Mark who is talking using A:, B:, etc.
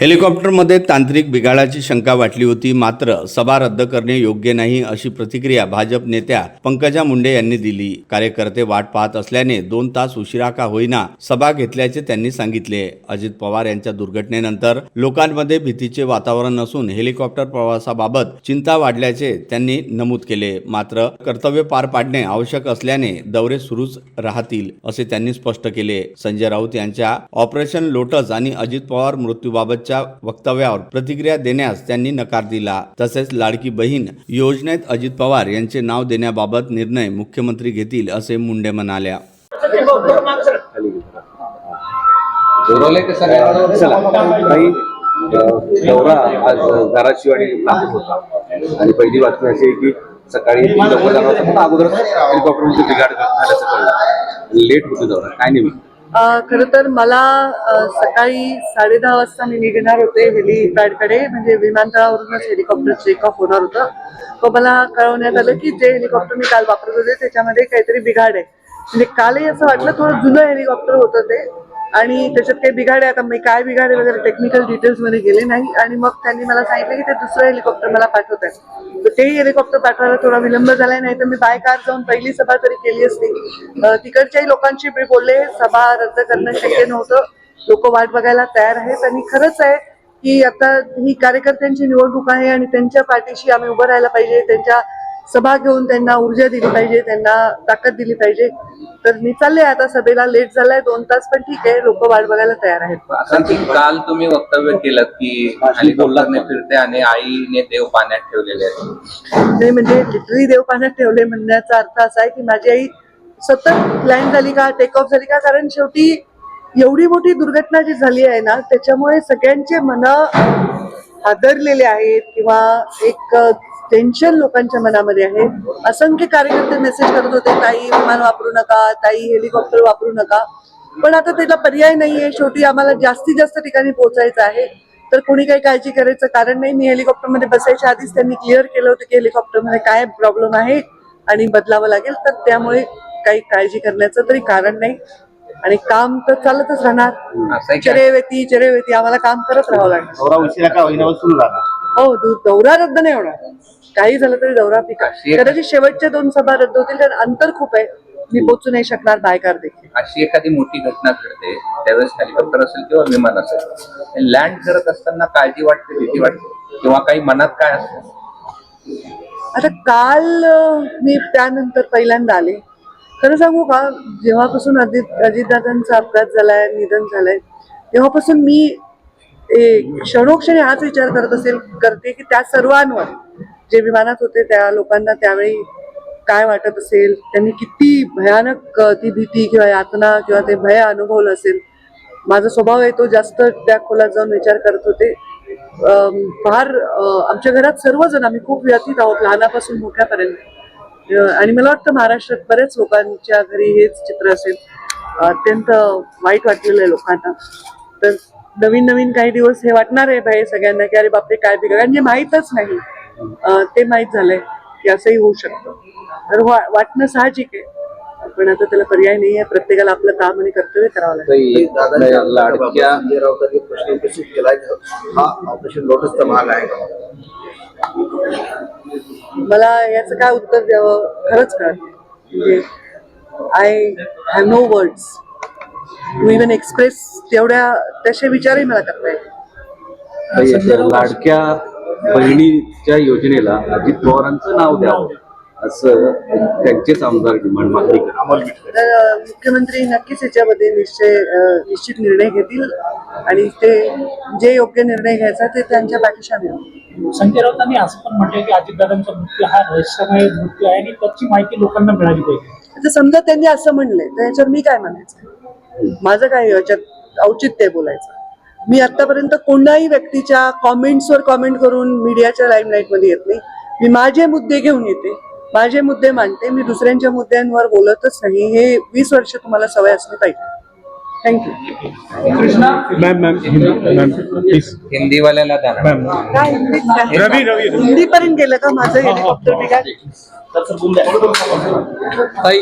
A: हेलिकॉप्टरमध्ये तांत्रिक बिघाडाची शंका वाटली होती. मात्र सभा रद्द करणे योग्य नाही अशी प्रतिक्रिया भाजप नेत्या पंकजा मुंडे यांनी दिली. कार्यकर्ते वाट पाहत असल्याने दोन तास उशिरा का होईना सभा घेतल्याचे त्यांनी सांगितले. अजित पवार यांच्या दुर्घटनेनंतर लोकांमध्ये भीतीचे वातावरण असून हेलिकॉप्टर प्रवासाबाबत चिंता वाढल्याचे त्यांनी नमूद केले. मात्र कर्तव्य पार पाडणे आवश्यक असल्याने दौरे सुरूच राहतील असे त्यांनी स्पष्ट केले. संजय राऊत यांच्या ऑपरेशन लोटस आणि अजित पवार मृत्यूबाबत बाबतच्या वक्तव्यावर प्रतिक्रिया देण्यास त्यांनी नकार दिला. तसेच लाडकी बहीण योजनेत अजित पवार यांचे नाव देण्याबाबत निर्णय मुख्यमंत्री घेतील असे मुंडे म्हणाल्या.
B: दौरा आज धाराशिव आणि नागपूर होता. आणि पहिली बातमी अशी आहे की सकाळी तीन लवकर जाणार होता पण अगोदर हेलिकॉप्टरमध्ये बिघाड झाल्याचं कळलं. लेट होतो दौरा काय नाही
C: अ, खरं तर मला सकाळी साडे दहा वाजता मी निघणार होते हेलिपॅडकडे म्हणजे विमानतळावरूनच हेलिकॉप्टर चेकअप होणार होतं. व मला कळवण्यात आलं की जे हेलिकॉप्टर मी काल वापरत होते त्याच्यामध्ये काहीतरी बिघाड आहे. म्हणजे कालही असं वाटलं थोडं जुनं हेलिकॉप्टर होतं ते आणि त्याच्यात काही बिघाडे आता मी काय बिघाडे वगैरे टेक्निकल डिटेल्समध्ये गेले नाही. आणि मग त्यांनी मला सांगितलं की ते दुसरं हेलिकॉप्टर मला पाठवत आहे तर तेही हेलिकॉप्टर पाठवायला थोडा विलंब झालाय नाही तर मी बाय कार जाऊन पहिली सभा तरी केली असती. तिकडच्याही लोकांशी मी बोलले सभा रद्द करणं शक्य नव्हतं. लोक वाट बघायला तयार आहेत. आणि खरंच आहे की आता ही कार्यकर्त्यांची निवडणूक आहे आणि त्यांच्या पाठीशी आम्ही उभं राहायला पाहिजे त्यांच्या सभा घेऊन त्यांना ऊर्जा दिली पाहिजे त्यांना ताकद दिली पाहिजे. तर मी चालले आता सभेला लेट झालाय दोन तास पण ठीक आहे लोक वाट बघायला तयार आहेत.
D: असं की काल तुम्ही वक्तव्य केलं की फिरते आणि आईने देव पाण्यात ठेवलेले आहेत.
C: नाही म्हणजे लिटरली देव पाण्यात ठेवले म्हणण्याचा अर्थ असा आहे की माझी आई सतत लँड झाली का टेक ऑफ झाली का कारण शेवटी एवढी मोठी दुर्घटना जी झाली आहे ना त्याच्यामुळे सगळ्यांचे मन हादरलेले आहेत किंवा एक टेन्शन लोकांच्या मनामध्ये आहे. असंख्य कार्यकर्ते मेसेज करत होते ताई विमान वापरू नका ताई हेलिकॉप्टर वापरू नका. पण आता त्याला पर्याय नाहीये. शेवटी आम्हाला जास्तीत जास्त ठिकाणी पोहोचायचं आहे. तर कोणी काही काळजी करायचं कारण नाही. मी हेलिकॉप्टरमध्ये बसायच्या आधीच त्यांनी क्लिअर केलं होतं की हेलिकॉप्टरमध्ये काय प्रॉब्लेम आहे आणि बदलावं लागेल. तर त्यामुळे काही काळजी करण्याचं तरी कारण नाही. आणि काम तर चालतच राहणार? चरेवेती चरेवेती. आम्हाला काम करत राहावं लागणार हो दौरा रद्द नाही होणार. काही झालं तरी दौरा पिका कदाचित शेवटच्या दोन सभा रद्द होतील कारण अंतर खूप आहे. मी पोचू नाही शकणार बायकार देखील.
D: अशी एखादी मोठी घटना घडते त्यावेळेस हेलिकॉप्टर असेल किंवा विमान असेल लँड करत असताना काळजी वाटते भीती वाटते किंवा काही मनात काय असतं?
C: आता काल मी त्यानंतर पहिल्यांदा आले. खरं सांगू का जेव्हापासून अजित अजितदादांचा अपघात झालाय निधन झालंय तेव्हापासून मी क्षणोक्षणी हाच विचार करत असेल करते की त्या सर्वांवर. जे विमानात होते त्या लोकांना त्यावेळी काय वाटत असेल त्यांनी किती भयानक ती भीती किंवा यातना किंवा ते भय अनुभवलं असेल. माझा स्वभाव आहे तो जास्त त्या खोलात जाऊन विचार करत होते. फार आमच्या घरात सर्वजण आम्ही खूप व्यथित आहोत लहानापासून मोठ्यापर्यंत. आणि मला वाटतं महाराष्ट्रात बऱ्याच लोकांच्या घरी हेच चित्र असेल. अत्यंत वाईट वाटलेलं आहे लोकांना. तर नवीन नवीन काही दिवस हे वाटणार आहे बाई सगळ्यांना की अरे बापरे काय बिघड आणि जे माहीतच नाही. ते माहीत झालंय की असंही होऊ शकतं. तर वाटणं साहजिक आहे. पण आता त्याला पर्याय नाही आहे प्रत्येकाला आपलं काम आणि कर्तव्य करावं लागेल
B: लाडक्या
E: संजय राऊतांनी प्रश्न उपस्थित केलाय हा ऑपरेशन लोटसचा भाग आहे. का
C: मला याचं काय उत्तर द्यावं? खरंच कळत. म्हणजे I have no words to even express तेवढ्या तसे विचारही मला करता
B: अशा लाडक्या बहिणीच्या योजनेला अजित पवारांचं नाव द्यावं असं त्यांचेच आमदार डिमांड मागणी
C: तर मुख्यमंत्री नक्कीच याच्यामध्ये निश्चय निश्चित निर्णय घेतील आणि ते जे योग्य निर्णय घ्यायचा ते त्यांच्या पाठीशी आम्ही.
F: संजय राऊतांनी असं पण म्हटलंय की अजितदादांचा मृत्यू हा रहस्यमय मृत्यू आहे आणि त्याची माहिती लोकांना मिळाली पाहिजे.
C: समजा त्यांनी असं म्हणलंय तर याच्यावर मी काय म्हणायचं? माझं काय याच्यात औचित्य आहे बोलायचं. मी आतापर्यंत कोणाही व्यक्तीच्या कॉमेंट्सवर कॉमेंट करून मीडियाच्या लाईमलाईटमध्ये येत नाही. मी माझे मुद्दे घेऊन येते माझे मुद्दे मांडते मी दुसऱ्यांच्या मुद्द्यांवर बोलतच नाही. हे वीस वर्ष तुम्हाला सवय असली पाहिजे. Thank you
G: ma'am ma'am ma'am please
D: हिंदीवाल्याला
C: Hindi? पर्यंत गेलं का माझं हेलिकॉप्टर बिघाड
D: ताई.